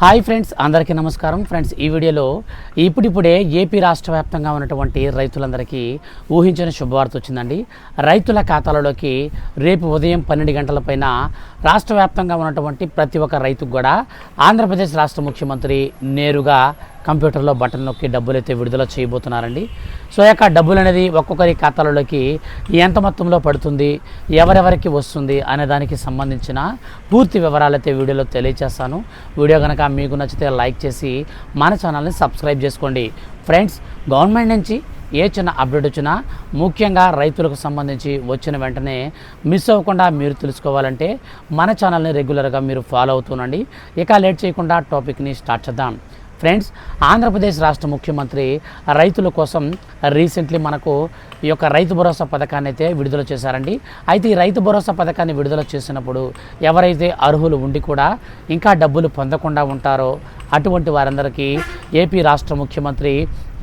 Hi friends అందరికీ నమస్కారం. Friends ఈ వీడియోలో ఇప్పుడిప్పుడే ఏపీ రాష్ట్ర వ్యాప్తంగా ఉన్నటువంటి రైతులందరికీ ఊహించిన శుభవార్త వచ్చిందండి. రైతుల ఖాతాలలోకి రేపు ఉదయం పన్నెండు గంటల పైన రాష్ట్ర వ్యాప్తంగా ఉన్నటువంటి ప్రతి ఒక్క రైతుకు కూడా ఆంధ్రప్రదేశ్ రాష్ట్ర ముఖ్యమంత్రి నేరుగా కంప్యూటర్లో బటన్ నొక్కి డబ్బులు అయితే విడుదల చేయబోతున్నారండి. సో యొక్క డబ్బులు అనేది ఒక్కొక్కరి ఖాతాలలోకి ఎంత మొత్తంలో పడుతుంది ఎవరెవరికి వస్తుంది అనే దానికి సంబంధించిన పూర్తి వివరాలు అయితే వీడియోలో తెలియజేస్తాను వీడియో కనుక మీకు నచ్చితే లైక్ చేసి మన ఛానల్ని సబ్స్క్రైబ్ చేసుకోండి. ఫ్రెండ్స్ గవర్నమెంట్ నుంచి ఏ చిన్న అప్డేట్ వచ్చినా ముఖ్యంగా రైతులకు సంబంధించి వచ్చిన వెంటనే మిస్ అవ్వకుండా మీరు తెలుసుకోవాలంటే మన ఛానల్ని రెగ్యులర్గా మీరు ఫాలో అవుతుండండి. ఇక లేట్ చేయకుండా టాపిక్ని స్టార్ట్ చేద్దాం. ఫ్రెండ్స్ ఆంధ్రప్రదేశ్ రాష్ట్ర ముఖ్యమంత్రి రైతుల కోసం రీసెంట్లీ మనకు ఈ యొక్క రైతు భరోసా పథకాన్ని అయితే విడుదల చేశారండి. అయితే ఈ రైతు భరోసా పథకాన్ని విడుదల చేసినప్పుడు ఎవరైతే అర్హులు ఉండి కూడా ఇంకా డబ్బులు పొందకుండా ఉంటారో అటువంటి వారందరికీ ఏపీ రాష్ట్ర ముఖ్యమంత్రి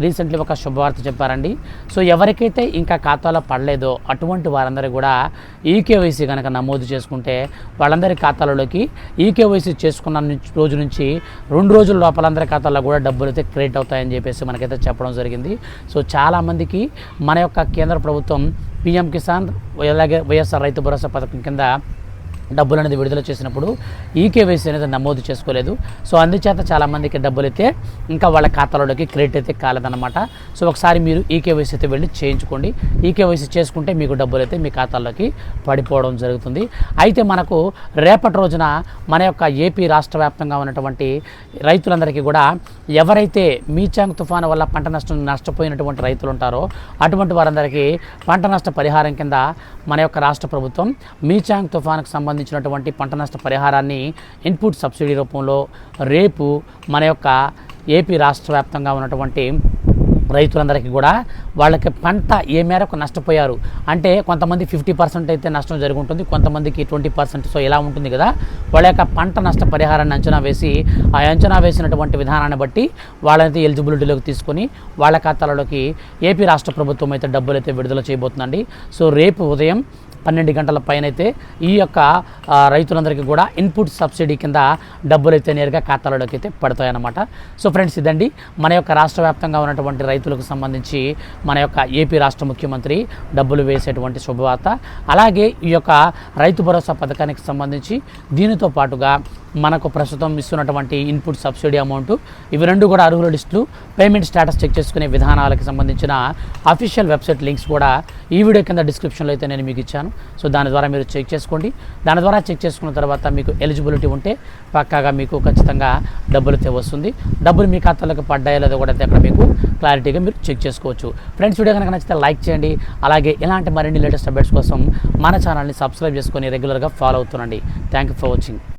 రీసెంట్లీ ఒక శుభవార్త చెప్పారండి. సో ఎవరికైతే ఇంకా ఖాతాలో పడలేదో అటువంటి వారందరూ కూడా ఈకేవైసీ కనుక నమోదు చేసుకుంటే వాళ్ళందరి ఖాతాలలోకి ఈకేవైసీ చేసుకున్న రోజు నుంచి రెండు రోజుల లోపల అందరి ఖాతాల్లో కూడా డబ్బులు అయితే క్రియేట్ అవుతాయని చెప్పేసి మనకైతే చెప్పడం జరిగింది. సో చాలామందికి మన యొక్క కేంద్ర ప్రభుత్వం పిఎం కిసాన్ అలాగే వైఎస్ఆర్ రైతు భరోసా పథకం కింద డబ్బులు అనేది విడుదల చేసినప్పుడు ఈ కేవైసీ అనేది నమోదు చేసుకోలేదు. సో అందుచేత చాలామందికి డబ్బులు అయితే ఇంకా వాళ్ళ ఖాతాలోకి క్రెడిట్ అయితే కాలేదన్నమాట. సో ఒకసారి మీరు ఈ కేవైసీ అయితే వెళ్ళి చేయించుకోండి. ఈ కేవైసీ చేసుకుంటే మీకు డబ్బులు అయితే మీ ఖాతాల్లోకి పడిపోవడం జరుగుతుంది. అయితే మనకు రేపటి రోజున మన యొక్క ఏపీ రాష్ట్ర వ్యాప్తంగా ఉన్నటువంటి రైతులందరికీ కూడా ఎవరైతే మీచాంగ్ తుఫాను వల్ల పంట నష్టం నష్టపోయినటువంటి రైతులు ఉంటారో అటువంటి వారందరికీ పంట నష్ట పరిహారం కింద మన యొక్క రాష్ట్ర ప్రభుత్వం మీచాంగ్ తుఫానుకు సంబంధించినటువంటి పంట నష్ట పరిహారాన్ని ఇన్పుట్ సబ్సిడీ రూపంలో రేపు మన యొక్క ఏపీ రాష్ట్ర వ్యాప్తంగా ఉన్నటువంటి రైతులందరికీ కూడా వాళ్ళకి పంట ఏ మేరకు నష్టపోయారు? అంటే కొంతమంది ఫిఫ్టీ పర్సెంట్ అయితే నష్టం జరుగుతుంది కొంతమందికి ట్వంటీ పర్సెంట్. సో ఇలా ఉంటుంది కదా. వాళ్ళ యొక్క పంట నష్ట పరిహారాన్ని అంచనా వేసి ఆ అంచనా వేసినటువంటి విధానాన్ని బట్టి వాళ్ళైతే ఎలిజిబిలిటీలోకి తీసుకొని వాళ్ళ ఖాతాలలోకి ఏపీ రాష్ట్ర ప్రభుత్వం అయితే డబ్బులు అయితే విడుదల చేయబోతుందండి. సో రేపు ఉదయం పన్నెండు గంటల పైన అయితే ఈ యొక్క రైతులందరికీ కూడా ఇన్పుట్ సబ్సిడీ కింద డబ్బులు అయితే నేరుగా ఖాతాలలోకి అయితే పడతాయన్నమాట. సో ఫ్రెండ్స్ ఇదండి. మన యొక్క రాష్ట్ర వ్యాప్తంగా ఉన్నటువంటి రైతులకు సంబంధించి మన యొక్క ఏపీ రాష్ట్ర ముఖ్యమంత్రి డబ్బులు వేసేటువంటి శుభవార్త. అలాగే ఈ యొక్క రైతు భరోసా పథకానికి సంబంధించి దీనితో పాటుగా మనకు ప్రస్తుతం ఇస్తున్నటువంటి ఇన్పుట్ సబ్సిడీ అమౌంట్ ఇవి రెండు కూడా అర్హుల లిస్టులు. పేమెంట్ స్టేటస్ చెక్ చేసుకునే విధానాలకు సంబంధించిన అఫీషియల్ వెబ్సైట్ లింక్స్ కూడా ఈ వీడియో కింద డిస్క్రిప్షన్లో అయితే నేను మీకు ఇచ్చాను. సో దాని ద్వారా మీరు చెక్ చేసుకోండి. దాని ద్వారా చెక్ చేసుకున్న తర్వాత మీకు ఎలిజిబిలిటీ ఉంటే పక్కాగా మీకు ఖచ్చితంగా డబ్బులు వస్తుంది. డబ్బులు మీ ఖాతాలకు పడ్డాయో లేదో కూడా అయితే అక్కడ మీకు క్లారిటీగా మీరు చెక్ చేసుకోవచ్చు. ఫ్రెండ్స్ వీడియో కనుక నచ్చితే లైక్ చేయండి. అలాగే ఇలాంటి మరిన్ని లేటెస్ట్ అప్డేట్స్ కోసం మన ఛానల్ని సబ్స్క్రైబ్ చేసుకొని రెగ్యులర్గా follow అవుతుండండి. Thank you for watching